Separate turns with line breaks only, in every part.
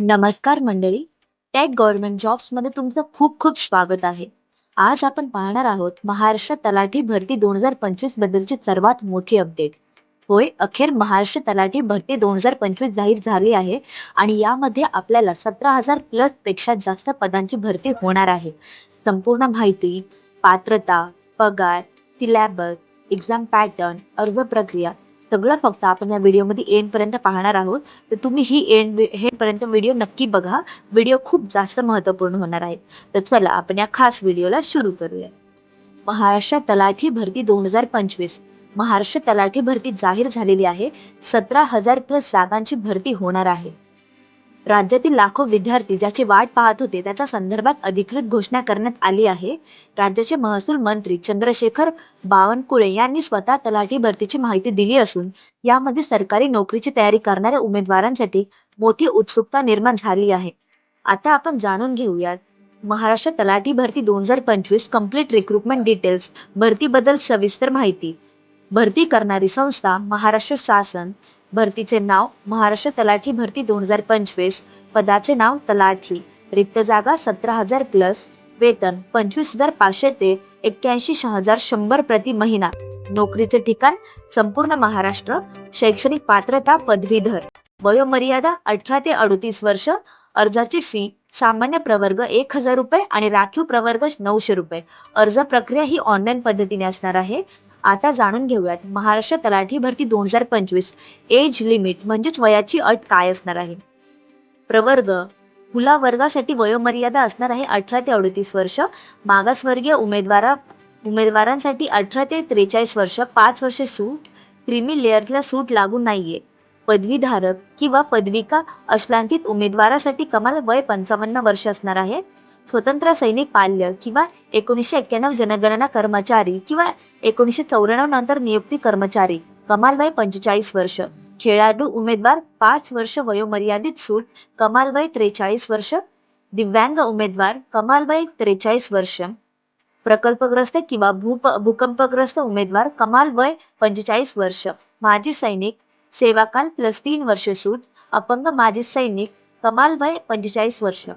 नमस्कार मंडळी take government जॉब्समध्ये तुमचं खूप खूप स्वागत आहे. आज आपण पाहणार आहोत महाराष्ट्र तलाठी भरती दोन हजार पंचवीस बद्दलची सर्वात मोठी अपडेट होय अखेर महाराष्ट्र तलाठी भरती दोन हजार पंचवीस जाहीर झाली आहे आणि यामध्ये आपल्याला सतरा हजार प्लसपेक्षा जास्त पदांची भरती होणार आहे. संपूर्ण माहिती पात्रता पगार सिलॅबस एक्झाम पॅटर्न अर्ज प्रक्रिया सगळं फक्त आपण या व्हिडिओमध्ये एंडपर्यंत पाहणार आहोत. तर तुम्ही ही एंड एंड व्हिडिओ नक्की बघा. व्हिडिओ खूप जास्त महत्त्वपूर्ण होणार आहे. तर चला आपण या खास व्हिडिओला सुरू करूया. महाराष्ट्र तलाठी भरती दोन हजार पंचवीस. महाराष्ट्र तलाठी भरती जाहीर झालेली आहे. सतरा हजार प्लस जागांची भरती होणार आहे. राज्यातील लाखो विद्यार्थी ज्याची वाट पाहत होते त्याच्या संदर्भात अधिकृत घोषणा करण्यात आली आहे. राज्याचे महसूल मंत्री चंद्रशेखर बावनकुळे यांनी स्वतः तलाठी भरतीची माहिती दिली असून यामध्ये सरकारी नोकरीची तयारी करणाऱ्या उमेदवारांसाठी मोठी उत्सुकता निर्माण झाली आहे. आता आपण जाणून घेऊयात महाराष्ट्र तलाठी भरती दोन हजार पंचवीस कंप्लीट रिक्रुटमेंट डिटेल्स भरतीबद्दल सविस्तर माहिती. भरती करणारी संस्था महाराष्ट्र शासन भरतीचे नाव महाराष्ट्र तलाठी भरती दोन हजार पंचवीस. पदाचे नाव तलाठी. रिक्त जागा सतरा हजार प्लस वेतन पंचवीस हजार पाचशे ते एक्क्याऐंशी हजार शंभर प्रति महिना. नोकरीचे ठिकाण संपूर्ण महाराष्ट्र. शैक्षणिक पात्रता पदवीधर. वयोमर्यादा अठरा ते अडतीस वर्ष. अर्जाची फी सामान्य प्रवर्ग एक हजार रुपये आणि राखीव प्रवर्ग नऊशे रुपये. अर्ज प्रक्रिया ही ऑनलाईन पद्धतीने असणार आहे. आता जाणून घेऊयात महाराष्ट्र तलाठी भरती दोन हजार पंचवीस एज लिमिट म्हणजेच वयाची अट काय असणार आहे? प्रवर्ग खुला वर्गासाठी वयोमर्यादा असणार आहे अठरा ते अडतीस वर्ष मागासवर्गीय उमेदवारा उमेदवारांसाठी अठरा ते त्रेचाळीस वर्ष पाच वर्षे सूट क्रीमी लेअरला सूट लागू नाहीये. पदवीधारक किंवा पदविका अशलांकित उमेदवारासाठी कमाल वय पंचावन्न वर्ष असणार आहे. स्वतंत्र सैनिक पाल्य किंवा एकोणीसशे एक्क्याण्णव जनगणना कर्मचारी किंवा एकोणीसशे चौऱ्याण्णव नंतर नियुक्ती कर्मचारी. कमाल वय पंचेचाळीस वर्ष. खेळाडू उमेदवार पाच वर्ष वयोमर्यादित सूट. कमाल वय त्रेचाळीस वर्ष. दिव्यांग उमेदवार कमाल वय त्रेचाळीस वर्ष. प्रकल्पग्रस्त किंवा भूप भूकंपग्रस्त उमेदवार कमाल वय पंचेचाळीस वर्ष. माजी सैनिक. सेवाकाल प्लस तीन वर्ष सूट. अपंग माजी सैनिक कमाल वय पंचेचाळीस वर्ष.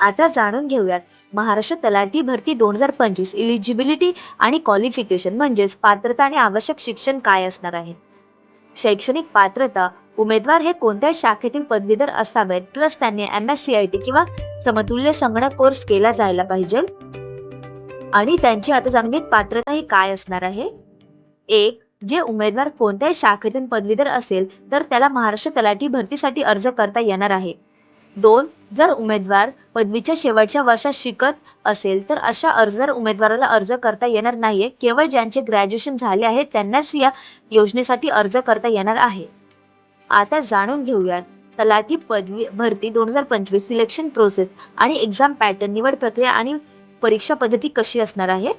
आता जाणून घेऊयात. महाराष्ट्र तलाठी भरती दोन हजार पंचवीस. इलिजिबिलिटी आणि क्वालिफिकेशन म्हणजेच पात्रता आणि आवश्यक शिक्षण काय असणार आहे? शैक्षणिक पात्रता उमेदवार हे कोणत्याही शाखेतील पदवीधर असावेत? प्लस त्यांनी M S C I T किंवा समतुल्य संगणक कोर्स केला जायला पाहिजे. आणि त्यांची आता जाणून घेत पात्रता ही काय असणार आहे? एक जे उमेदवार कोणत्याही शाखेतून पदवीधर असेल तर त्याला महाराष्ट्र तलाठी भरतीसाठी अर्ज करता येणार आहे. दोन जर उमेदवार पदवीच्या शेवटच्या वर्षात शिकत असेल तर अशा अर्जदार उमेदवाराला अर्ज करता येणार नाहीये केवळ ज्यांचे ग्रॅज्युएशन झाले आहे त्यांनाच या योजनेसाठी अर्ज करता येणार आहे. आता जाणून घेऊयात. तलाठी पदवी भरती दोन हजार पंचवीस सिलेक्शन प्रोसेस आणि एक्झाम पॅटर्न निवड प्रक्रिया आणि परीक्षा पद्धती कशी असणार आहे?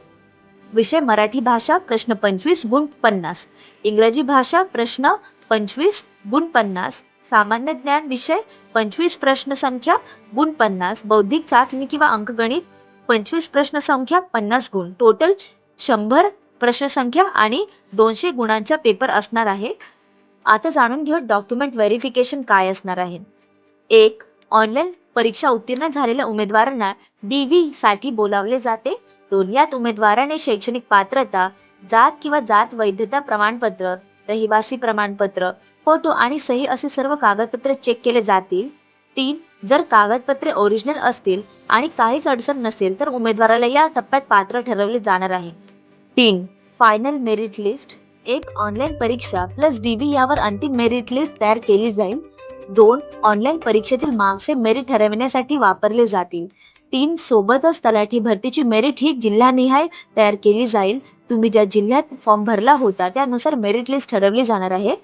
विषय मराठी भाषा प्रश्न पंचवीस गुण पन्नास. इंग्रजी भाषा प्रश्न पंचवीस गुण पन्नास. सामान्य ज्ञान विषय पंचवीस प्रश्न संख्या गुण पन्नास बौद्धिक चाचणी किंवा अंकगणित पंचवीस प्रश्न संख्या पन्नास गुण. टोटल शंभर प्रश्न संख्या आणि दोनशे गुणांचा पेपर असणार आहे. आता जाणून घेऊ डॉक्युमेंट व्हेरिफिकेशन काय असणार आहे. एक ऑनलाईन परीक्षा उत्तीर्ण झालेल्या उमेदवारांना डी साठी बोलावले जाते. दोन यात उमेदवाराने शैक्षणिक पात्रता जात किंवा जात वैधता प्रमाणपत्र रहिवासी प्रमाणपत्र फोटो आणि सही असे सर्व कागदपत्रे चेक केले जातील. तीन जर कागदपत्रे ओरिजिनल असतील आणि काहीच अडचण नसेल तर उमेदवाराला या टप्प्यात पात्र ठरवले जाणार आहे. तीन फायनल मेरिट लिस्ट एक ऑनलाईन परीक्षा प्लस डीबी यावर अंतिम मेरिट लिस्ट तयार केली जाईल. दोन ऑनलाईन परीक्षेतील मार्क्स हे मेरिट ठरविण्यासाठी वापरले जातील. तीन सोबतच तलाठी भरतीची मेरिट ही जिल्हानिहाय तयार केली जाईल. तुम्ही ज्या जिल्ह्यात फॉर्म भरला होता त्यानुसार मेरिट लिस्ट ठरवली जाणार आहे.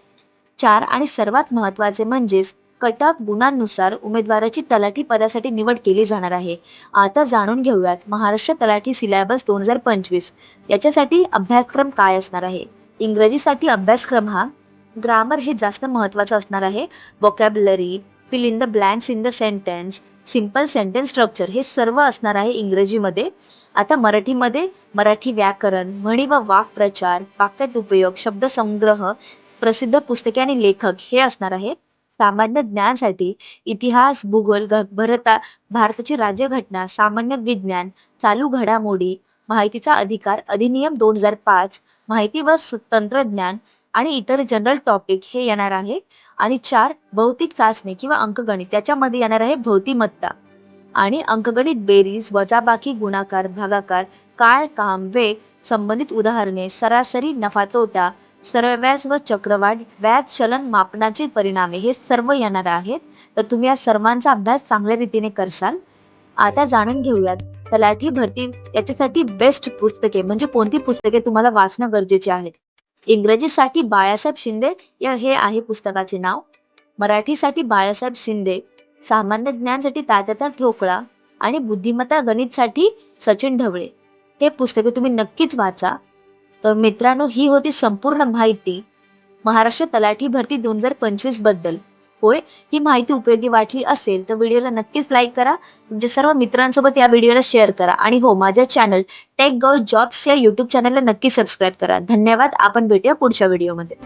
चार आणि सर्वात महत्त्वाचे म्हणजेच कट ऑफ गुणांनुसार उमेदवाराची तलाठी पदासाठी निवड केली जाणार आहे. आता जाणून घेऊयात महाराष्ट्र तलाठी सिलेबस दोन हजार पंचवीस. याच्यासाठी अभ्यासक्रम काय असणार आहे? इंग्रजीसाठी अभ्यासक्रम हा ग्रामर हे जास्त महत्वाचं असणार आहे. Vocabulary fill in the blanks in the sentence simple sentence structure हे सर्व असणार आहे इंग्रजीमध्ये. आता मराठीमध्ये मराठी व्याकरण म्हणी व वाक्प्रचार वाक्यात उपयोग शब्दसंग्रह प्रसिद्ध पुस्तके आणि लेखक हे असणार आहे सामान्य ज्ञानासाठी इतिहास भूगोल भरता भारताची राज्यघटना सामान्य विज्ञान चालू घडामोडी माहितीचा अधिकार अधिनियम दोन हजार पाच माहिती व तंत्रज्ञान आणि इतर जनरल टॉपिक हे येणार आहे. आणि चार भौतिक चाचणी किंवा अंकगणित त्याच्यामध्ये येणार आहे भौतिमत्ता. आणि अंकगणित बेरीज वजाबाकी गुणाकार भागाकार काळ काम वेग संबंधित उदाहरणे सरासरी नफा तोटा सरळ व्याज व चक्रवाढ व्याज चलन मापनाचे परिणामे हे सर्व येणार आहेत. तर तुम्ही या सर्वांचा अभ्यास चांगल्या रीतीने करसाल. आता जाणून घेऊयात. तलाठी भरती याच्यासाठी बेस्ट पुस्तके म्हणजे कोणती पुस्तके तुम्हाला वाचणं गरजेचे आहे इंग्रजीसाठी बाळासाहेब शिंदे या हे आहे पुस्तकाचे नाव. मराठीसाठी बाळासाहेब शिंदे सामान्य ज्ञानसाठी तात्याचा ठोकळा आणि बुद्धिमत्ता गणितसाठी सचिन ढवळे. हे पुस्तके तुम्ही नक्कीच वाचा. तर मित्रांनो ही होती संपूर्ण माहिती. महाराष्ट्र तलाठी भरती दोन हजार पंचवीसबद्दल. होय ही माहिती उपयोगी वाटली असेल तर व्हिडिओला नक्कीच लाईक करा. तुमच्या सर्व मित्रांसोबत या व्हिडिओला शेअर करा. आणि हो माझ्या चॅनल टेक गो जॉब्स या युट्यूब चॅनलला नक्की सबस्क्राईब करा. धन्यवाद आपण भेटूया पुढच्या व्हिडिओमध्ये